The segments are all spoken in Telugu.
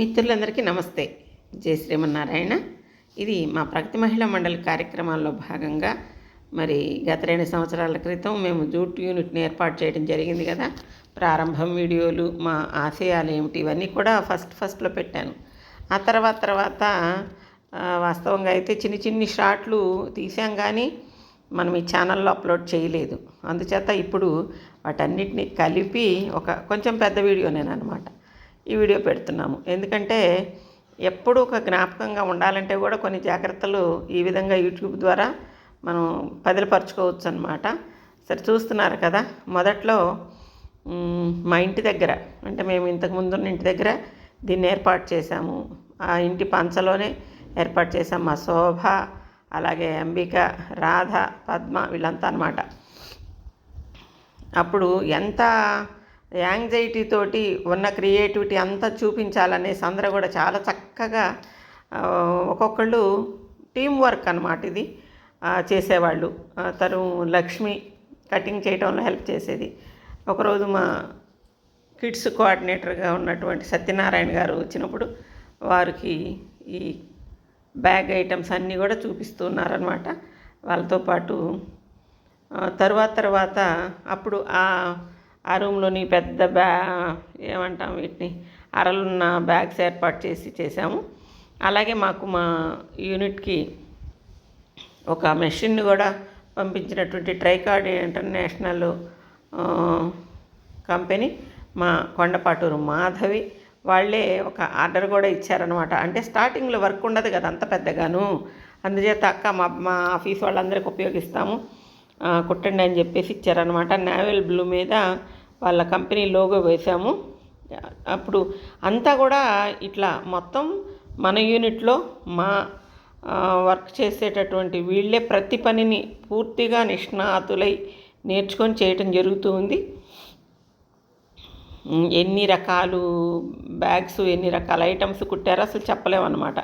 మిత్రులందరికీ నమస్తే. జయ శ్రీమన్నారాయణ. ఇది మా ప్రగతి మహిళా మండలి కార్యక్రమాల్లో భాగంగా మరి గత రెండు సంవత్సరాల క్రితం మేము జూట్ యూనిట్ని ఏర్పాటు చేయడం జరిగింది కదా. ప్రారంభం వీడియోలు మా ఆశయాలు ఏమిటి ఇవన్నీ కూడా ఫస్ట్ ఫస్ట్లో పెట్టాను. ఆ తర్వాత తర్వాత వాస్తవంగా అయితే చిన్ని చిన్ని షార్ట్లు తీసాం కానీ మనం ఈ ఛానల్లో అప్లోడ్ చేయలేదు. అందుచేత ఇప్పుడు వాటన్నిటిని కలిపి ఒక కొంచెం పెద్ద వీడియోనేనమాట ఈ వీడియో పెడుతున్నాము. ఎందుకంటే ఎప్పుడు ఒక జ్ఞాపకంగా ఉండాలంటే కూడా కొన్ని జాగ్రత్తలు ఈ విధంగా యూట్యూబ్ ద్వారా మనం పదిలపరచుకోవచ్చు అనమాట సరే చూస్తున్నారు కదా మొదట్లో మా ఇంటి దగ్గర అంటే మేము ఇంతకుముందు ఉన్న ఇంటి దగ్గర దీన్ని ఏర్పాటు చేశాము. ఆ ఇంటి పంచలోనే ఏర్పాటు చేశాం మా శోభ అలాగే అంబిక రాధ పద్మ వీళ్ళంతా అనమాట అప్పుడు ఎంత యాంగ్జైటీ తోటి ఉన్న క్రియేటివిటీ అంతా చూపించాలనేసి అందరూ కూడా చాలా చక్కగా ఒక్కొక్కళ్ళు టీం వర్క్ అనమాట ఇది. చేసేవాళ్ళు. తరు తను లక్ష్మి కటింగ్ చేయడంలో హెల్ప్ చేసేది. ఒకరోజు మా కిడ్స్ కోఆర్డినేటర్గా ఉన్నటువంటి సత్యనారాయణ గారు వచ్చినప్పుడు వారికి ఈ బ్యాగ్ ఐటమ్స్ అన్నీ కూడా చూపిస్తున్నారనమాట వాళ్ళతో పాటు తర్వాత తర్వాత అప్పుడు ఆ ఆ రూమ్లోని పెద్ద బ్యా ఏమంటాం వీటిని అరలున్న బ్యాగ్స్ ఏర్పాటు చేసి చేసాము అలాగే మాకు మా యూనిట్కి ఒక మెషిన్ కూడా పంపించినటువంటి ట్రైకార్డ్ ఇంటర్నేషనల్ కంపెనీ మా కొండపాటూరు మాధవి వాళ్ళే ఒక ఆర్డర్ కూడా ఇచ్చారనమాట అంటే స్టార్టింగ్లో వర్క్ ఉండదు కదా అంత పెద్దగాను. అందుచేత అక్క మా మా ఆఫీస్ వాళ్ళందరికీ ఉపయోగిస్తాము. కుట్టండి అని చెప్పేసి ఇచ్చారనమాట నావెల్ బ్లూ మీద వాళ్ళ కంపెనీ లోగో వేసాము అప్పుడు అంతా కూడా ఇట్లా మొత్తం మన యూనిట్లో మా వర్క్ చేసేటటువంటి వీళ్ళే ప్రతి పనిని పూర్తిగా నిష్ణాతులై నేర్చుకొని చేయటం జరుగుతూ ఉంది. ఎన్ని రకాలు బ్యాగ్స్ ఎన్ని రకాల ఐటమ్స్ కుట్టారో అసలు చెప్పలేమన్నమాట.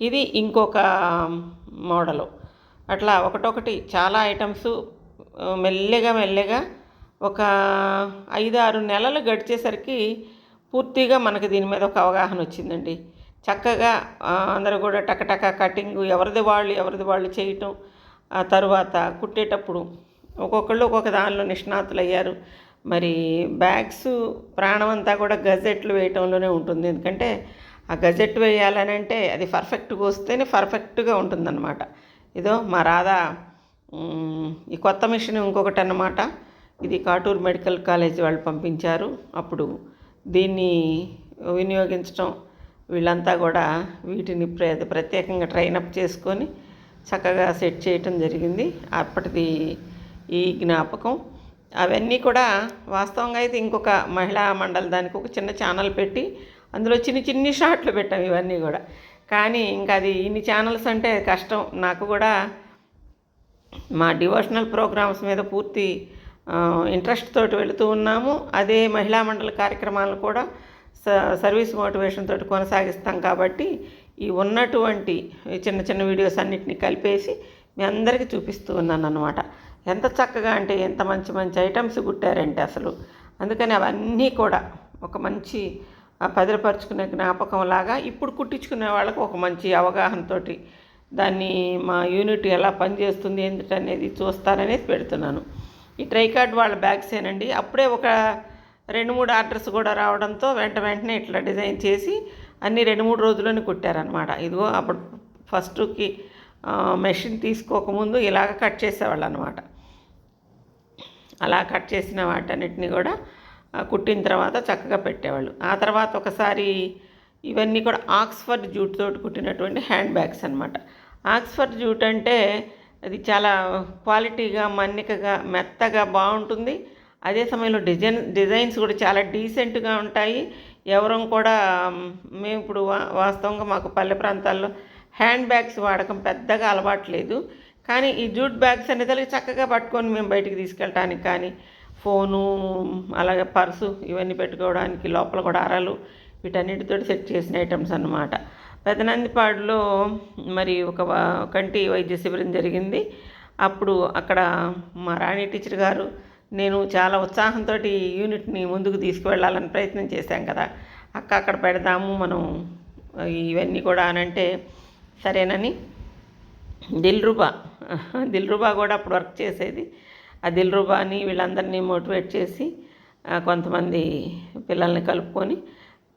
ఇది ఇంకొక మోడలు అట్లా ఒకటొకటి చాలా ఐటమ్స్ మెల్లగా మెల్లగా ఒక ఐదు ఆరు నెలలు గడిచేసరికి పూర్తిగా మనకు దీని మీద ఒక అవగాహన వచ్చిందండి. చక్కగా అందరూ కూడా టకటక కటింగ్ ఎవరిది వాళ్ళు ఎవరిది వాళ్ళు చేయటం ఆ తర్వాత కుట్టేటప్పుడు ఒక్కొక్కళ్ళు ఒక్కొక్క దానిలో నిష్ణాతులు అయ్యారు మరి బ్యాగ్స్ ప్రాణం అంతా కూడా గజెట్లు వేయటంలోనే ఉంటుంది. ఎందుకంటే ఆ గజెట్ వేయాలని అంటే అది పర్ఫెక్ట్గా వస్తేనే పర్ఫెక్ట్గా ఉంటుందన్నమాట. ఇదో మా రాధా ఈ కొత్త మిషన్ ఇంకొకటి అన్నమాట. ఇది కాటూరు మెడికల్ కాలేజ్ వాళ్ళు పంపించారు. అప్పుడు దీన్ని వినియోగించడం వీళ్ళంతా కూడా వీటిని ప్ర ప్రత్యేకంగా ట్రైనప్ చేసుకొని చక్కగా సెట్ చేయటం జరిగింది. అప్పటిది ఈ జ్ఞాపకం. అవన్నీ కూడా వాస్తవంగా అయితే ఇంకొక మహిళా మండలి దానికి ఒక చిన్న ఛానల్ పెట్టి అందులో చిన్ని చిన్ని షాట్లు పెట్టాం ఇవన్నీ కూడా. కానీ ఇంకా అది ఇన్ని ఛానల్స్ అంటే కష్టం. నాకు కూడా మా డివోషనల్ ప్రోగ్రామ్స్ మీద పూర్తి ఇంట్రెస్ట్ తోటి వెళుతూ ఉన్నాము. అదే మహిళా మండలి కార్యక్రమాలను కూడా స సర్వీస్ మోటివేషన్ తోటి కొనసాగిస్తాం కాబట్టి ఈ ఉన్నటువంటి చిన్న చిన్న వీడియోస్ అన్నిటిని కలిపేసి మీ అందరికీ చూపిస్తూ ఉన్నాను అనమాట ఎంత చక్కగా అంటే ఎంత మంచి మంచి ఐటమ్స్ కుట్టారంటే అసలు. అందుకని అవన్నీ కూడా ఒక మంచి ఆ, భద్రపరుచుకునే జ్ఞాపకం లాగా ఇప్పుడు కుట్టించుకునే వాళ్ళకు ఒక మంచి అవగాహనతోటి దాన్ని మా యూనిట్ ఎలా పనిచేస్తుంది ఏంటనేది చూస్తారనేది పెడుతున్నాను. ఈ ట్రైకార్డ్ వాళ్ళ బ్యాగ్సేనండి. అప్పుడే ఒక రెండు మూడు ఆర్డర్స్ కూడా రావడంతో వెంట వెంటనే ఇట్లా డిజైన్ చేసి అన్ని రెండు మూడు రోజుల్లోనే కుట్టారనమాట ఇదిగో అప్పుడు ఫస్ట్కి మెషిన్ తీసుకోకముందు ఇలాగ కట్ చేసేవాళ్ళు అనమాట అలా కట్ చేసిన వాటన్నిటిని కూడా కుట్టిన తర్వాత చక్కగా పెట్టేవాళ్ళు. ఆ తర్వాత ఒకసారి ఇవన్నీ కూడా ఆక్స్ఫర్డ్ జూట్ తోటి కుట్టినటువంటి హ్యాండ్ బ్యాగ్స్ అనమాట ఆక్స్ఫర్డ్ జూట్ అంటే అది చాలా క్వాలిటీగా మన్నికగా మెత్తగా బాగుంటుంది. అదే సమయంలో డిజైన్ డిజైన్స్ కూడా చాలా డీసెంట్గా ఉంటాయి. ఎవరం కూడా మేము ఇప్పుడు వా- వాస్తవంగా మాకు పల్లె ప్రాంతాల్లో హ్యాండ్ బ్యాగ్స్ వాడకం పెద్దగా అలవాట్లేదు కానీ ఈ జూట్ బ్యాగ్స్ అనేది చక్కగా పట్టుకొని మేము బయటికి తీసుకెళ్ళటానికి కానీ ఫోను అలాగే పర్సు ఇవన్నీ పెట్టుకోవడానికి లోపల కూడా అరలు వీటన్నిటితో సెట్ చేసిన ఐటమ్స్ అన్నమాట. పెదనందిపాడులో మరి ఒక కంటి వైద్య శిబిరం జరిగింది. అప్పుడు అక్కడ మా రాణి టీచర్ గారు నేను చాలా ఉత్సాహంతో ఈ యూనిట్ని ముందుకు తీసుకువెళ్ళాలని ప్రయత్నం చేశాం కదా. అక్క అక్కడ పెడదాము మనం ఇవన్నీ కూడా అని అంటే సరేనని. దిల్రుబా దిల్రుబా కూడా అప్పుడు వర్క్ చేసేది. ఆ దిల్రుబాని వీళ్ళందరినీ మోటివేట్ చేసి కొంతమంది పిల్లల్ని కలుపుకొని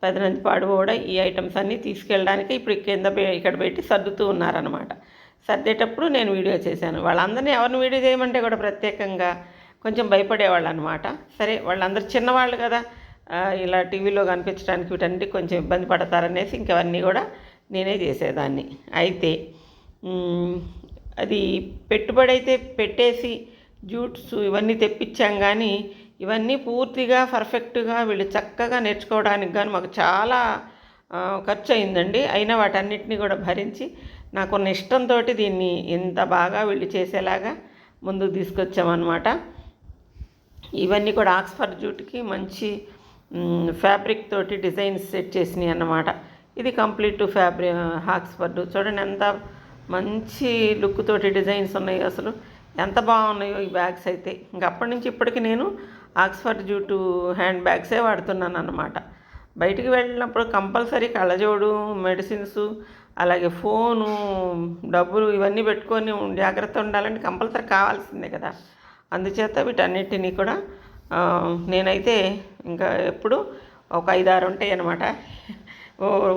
పెదనంది పాడు కూడా ఈ ఐటమ్స్ అన్నీ తీసుకెళ్ళడానికి ఇప్పుడు కింద ఇక్కడ పెట్టి సర్దుతూ ఉన్నారనమాట సర్దేటప్పుడు నేను వీడియో చేశాను. వాళ్ళందరినీ ఎవరిని వీడియో చేయమంటే కూడా ప్రత్యేకంగా కొంచెం భయపడేవాళ్ళు అనమాట సరే వాళ్ళందరూ చిన్నవాళ్ళు కదా ఇలా టీవీలో కనిపించడానికి వీటన్నిటి కొంచెం ఇబ్బంది పడతారనేసి ఇంకవన్నీ కూడా నేనే చేసేదాన్ని. అయితే అది పెట్టుబడి అయితే పెట్టేసి జూట్స్ ఇవన్నీ తెప్పించాం కానీ ఇవన్నీ పూర్తిగా పర్ఫెక్ట్గా వీళ్ళు చక్కగా నేర్చుకోవడానికి కానీ మాకు చాలా ఖర్చు అయిందండి అయినా వాటన్నిటిని కూడా భరించి నాకున్న ఇష్టంతో దీన్ని ఇంత బాగా వీళ్ళు చేసేలాగా ముందుకు తీసుకొచ్చామన్నమాట. ఇవన్నీ కూడా ఆక్స్ఫర్డ్ జూట్కి మంచి ఫ్యాబ్రిక్ తోటి డిజైన్స్ సెట్ చేసినాయి అన్నమాట. ఇది కంప్లీట్ ఫ్యాబ్రి ఆక్స్ఫర్డ్. చూడండి ఎంత మంచి లుక్ తోటి డిజైన్స్ ఉన్నాయి అసలు. ఎంత బాగున్నాయో ఈ బ్యాగ్స్ అయితే. ఇంక అప్పటి నుంచి ఇప్పటికి నేను ఆక్స్ఫర్డ్ జూటు హ్యాండ్ బ్యాగ్సే వాడుతున్నాను అనమాట బయటికి వెళ్ళినప్పుడు కంపల్సరీ కళ్ళజోడు మెడిసిన్స్ అలాగే ఫోను డబ్బులు ఇవన్నీ పెట్టుకొని జాగ్రత్త ఉండాలంటే కంపల్సరీ కావాల్సిందే కదా. అందుచేత వీటన్నిటినీ కూడా నేనైతే ఇంకా ఎప్పుడు ఒక ఐదారు ఉంటాయి అన్నమాట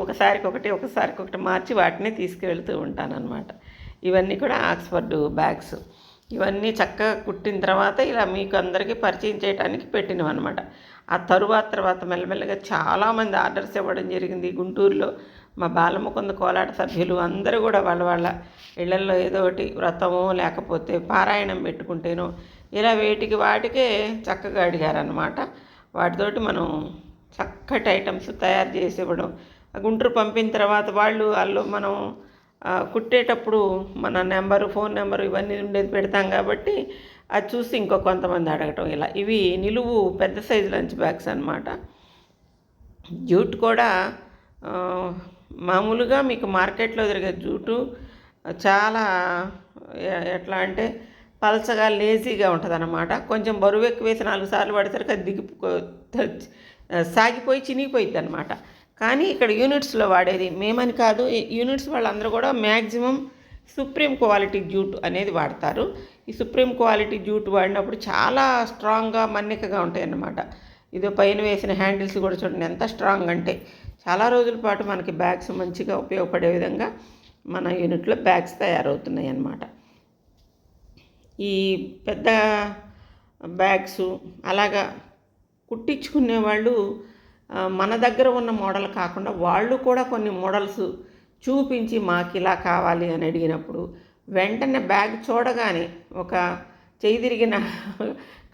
ఒకసారికి ఒకటి ఒకసారికి ఒకటి మార్చి వాటిని తీసుకువెళ్తూ ఉంటానన్నమాట. ఇవన్నీ కూడా ఆక్స్ఫర్డ్ బ్యాగ్స్. ఇవన్నీ చక్కగా కుట్టిన తర్వాత ఇలా మీకు అందరికీ పరిచయం చేయడానికి పెట్టినవి అనమాట ఆ తరువాత తర్వాత మెల్లమెల్లగా చాలామంది ఆర్డర్స్ ఇవ్వడం జరిగింది. గుంటూరులో మా బాలముకుంద కోలాట సభ్యులు అందరూ కూడా వాళ్ళ వాళ్ళ ఇళ్ళలో ఏదో ఒకటి వ్రతమో లేకపోతే పారాయణం పెట్టుకుంటేనో ఇలా వేటికి వాటికే చక్కగా అడిగారనమాట వాటితోటి మనం చక్కటి ఐటమ్స్ తయారు చేసి ఇవ్వడం ఆ గుంటూరు పంపిన తర్వాత వాళ్ళు వాళ్ళు మనం కుట్టేటప్పుడు మన నెంబరు ఫోన్ నెంబరు ఇవన్నీ ఉండేది పెడతాం కాబట్టి అది చూసి ఇంకో కొంతమంది అడగటం ఇలా. ఇవి నిలువు పెద్ద సైజు లంచ్ బ్యాగ్స్ అన్నమాట. జూట్ కూడా మామూలుగా మీకు మార్కెట్లో దొరికే జూటు చాలా ఎట్లా అంటే పలచగా లేజీగా ఉంటుంది అనమాట కొంచెం బరువు ఎక్కువ వేసి నాలుగు సార్లు పడేసరికి అది దిగి సాగిపోయి చినిగిపోయింది అనమాట కానీ ఇక్కడ యూనిట్స్లో వాడేది మేమని కాదు ఈ యూనిట్స్ వాళ్ళందరూ కూడా మ్యాక్సిమం సుప్రీం క్వాలిటీ జ్యూట్ అనేది వాడతారు. ఈ సుప్రీం క్వాలిటీ జ్యూట్ వాడినప్పుడు చాలా స్ట్రాంగ్గా మన్నికగా ఉంటాయి అన్నమాట ఇది పైన వేసిన హ్యాండిల్స్ కూడా చూడండి ఎంత స్ట్రాంగ్ అంటే. చాలా రోజుల పాటు మనకి బ్యాగ్స్ మంచిగా ఉపయోగపడే విధంగా మన యూనిట్లో బ్యాగ్స్ తయారవుతున్నాయి అన్నమాట ఈ పెద్ద బ్యాగ్స్ అలాగా కుట్టించుకునే వాళ్ళు మన దగ్గర ఉన్న మోడల్ కాకుండా వాళ్ళు కూడా కొన్ని మోడల్స్ చూపించి మాకు ఇలా కావాలి అని అడిగినప్పుడు వెంటనే బ్యాగ్ చూడగానే ఒక చేయి తిరిగిన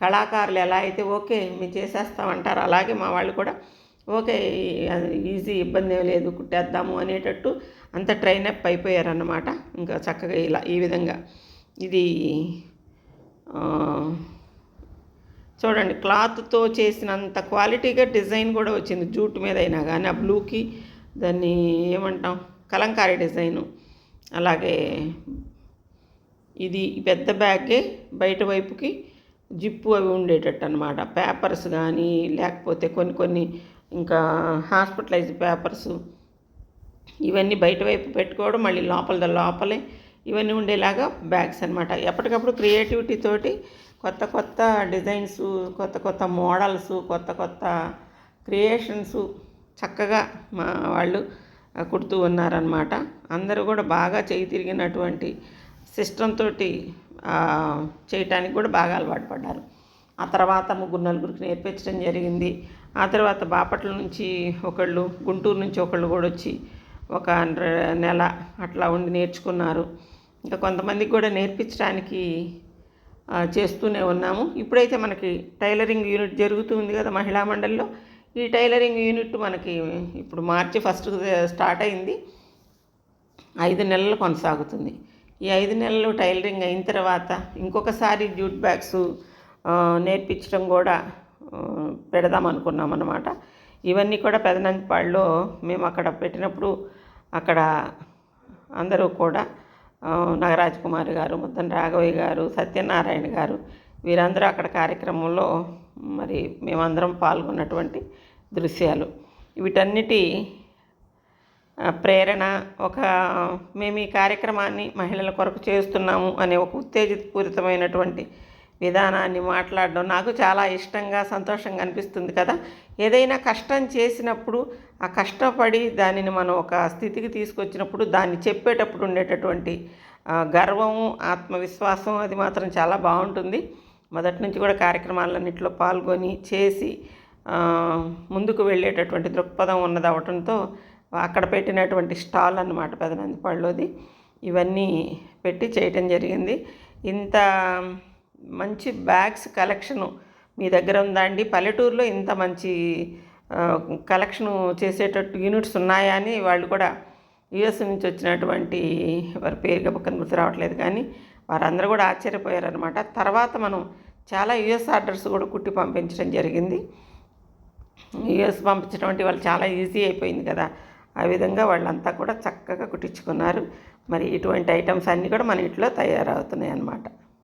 కళాకారులు ఎలా అయితే ఓకే మేము చేసేస్తామంటారు అలాగే మా వాళ్ళు కూడా ఓకే ఈజీ ఇబ్బంది ఏం లేదు కుట్టేద్దాము అనేటట్టు అంత ట్రైన్ అప్ అయిపోయారన్నమాట. ఇంకా చక్కగా ఇలా ఈ విధంగా ఇది చూడండి క్లాత్తో చేసినంత క్వాలిటీగా డిజైన్ కూడా వచ్చింది. జూట్ మీద అయినా కానీ ఆ బ్లూకి దాన్ని ఏమంటాం కలంకారీ డిజైను. అలాగే ఇది పెద్ద బ్యాగే బయట వైపుకి జిప్పు అవి ఉండేటట్టు అనమాట పేపర్స్ కానీ లేకపోతే కొన్ని కొన్ని ఇంకా హాస్పిటలైజ్ పేపర్స్ ఇవన్నీ బయట వైపు పెట్టుకోవడం మళ్ళీ లోపల లోపలే ఇవన్నీ ఉండేలాగా బ్యాగ్స్ అనమాట ఎప్పటికప్పుడు క్రియేటివిటీ తోటి కొత్త కొత్త డిజైన్స్ కొత్త కొత్త మోడల్స్ కొత్త కొత్త క్రియేషన్స్ చక్కగా మా వాళ్ళు కుడుతూ ఉన్నారనమాట అందరూ కూడా బాగా చేయి తిరిగినటువంటి సిస్టమ్ తోటి చేయటానికి కూడా బాగా అలవాటు పడ్డారు. ఆ తర్వాత ముగ్గురు నలుగురికి నేర్పించడం జరిగింది. ఆ తర్వాత బాపట్ల నుంచి ఒకళ్ళు గుంటూరు నుంచి ఒకళ్ళు కూడా వచ్చి ఒక నెల అట్లా ఉండి నేర్చుకున్నారు. ఇంకా కొంతమందికి కూడా నేర్పించడానికి చేస్తూనే ఉన్నాము. ఇప్పుడైతే మనకి టైలరింగ్ యూనిట్ జరుగుతుంది కదా మహిళా మండలిలో. ఈ టైలరింగ్ యూనిట్ మనకి ఇప్పుడు మార్చి ఫస్ట్ స్టార్ట్ అయింది. ఐదు నెలలు కొనసాగుతుంది. ఈ ఐదు నెలలు టైలరింగ్ అయిన తర్వాత ఇంకొకసారి జూట్ బ్యాగ్స్ నేర్పించడం కూడా పెడదాం అనుకున్నాం అనమాట ఇవన్నీ కూడా పెదనంతిపాడులో మేము అక్కడ పెట్టినప్పుడు అక్కడ అందరూ కూడా నాగరాజ్ కుమార్ గారు ముద్దన్ రాఘవయ్య గారు సత్యనారాయణ గారు వీరందరూ అక్కడ కార్యక్రమంలో మరి మేమందరం పాల్గొన్నటువంటి దృశ్యాలు. వీటన్నిటి ప్రేరణ ఒక మేము ఈ కార్యక్రమాన్ని మహిళల కొరకు చేస్తున్నాము అనే ఒక ఉత్తేజపూరితమైనటువంటి విధానాన్ని మాట్లాడడం నాకు చాలా ఇష్టంగా సంతోషంగా అనిపిస్తుంది కదా. ఏదైనా కష్టం చేసినప్పుడు ఆ కష్టపడి దానిని మనం ఒక స్థితికి తీసుకొచ్చినప్పుడు దాన్ని చెప్పేటప్పుడు ఉండేటటువంటి గర్వం గర్వము ఆత్మవిశ్వాసం అది మాత్రం చాలా బాగుంటుంది. మొదటి నుంచి కూడా కార్యక్రమాలన్నింటిలో పాల్గొని చేసి ముందుకు వెళ్ళేటటువంటి దృక్పథం ఉన్నది అవటంతో అక్కడ పెట్టినటువంటి స్టాల్ అన్నమాట పెదనందిపాడులోది ఇవన్నీ పెట్టి చేయటం జరిగింది. ఇంత మంచి బ్యాగ్స్ కలెక్షను మీ దగ్గర ఉందా అండి? పల్లెటూరులో ఇంత మంచి కలెక్షను చేసేటట్టు యూనిట్స్ ఉన్నాయా అని వాళ్ళు కూడా యుఎస్ నుంచి వచ్చినటువంటి వారి పేరుగా పక్కన గుర్తు రావట్లేదు కానీ వారందరూ కూడా ఆశ్చర్యపోయారనమాట తర్వాత మనం చాలా యుఎస్ ఆర్డర్స్ కూడా కుట్టి పంపించడం జరిగింది. యుఎస్ పంపించడం వంటి వాళ్ళు చాలా ఈజీ అయిపోయింది కదా. ఆ విధంగా వాళ్ళంతా కూడా చక్కగా కుట్టించుకున్నారు. మరి ఇటువంటి ఐటమ్స్ అన్నీ కూడా మన ఇంట్లో తయారవుతున్నాయి అన్నమాట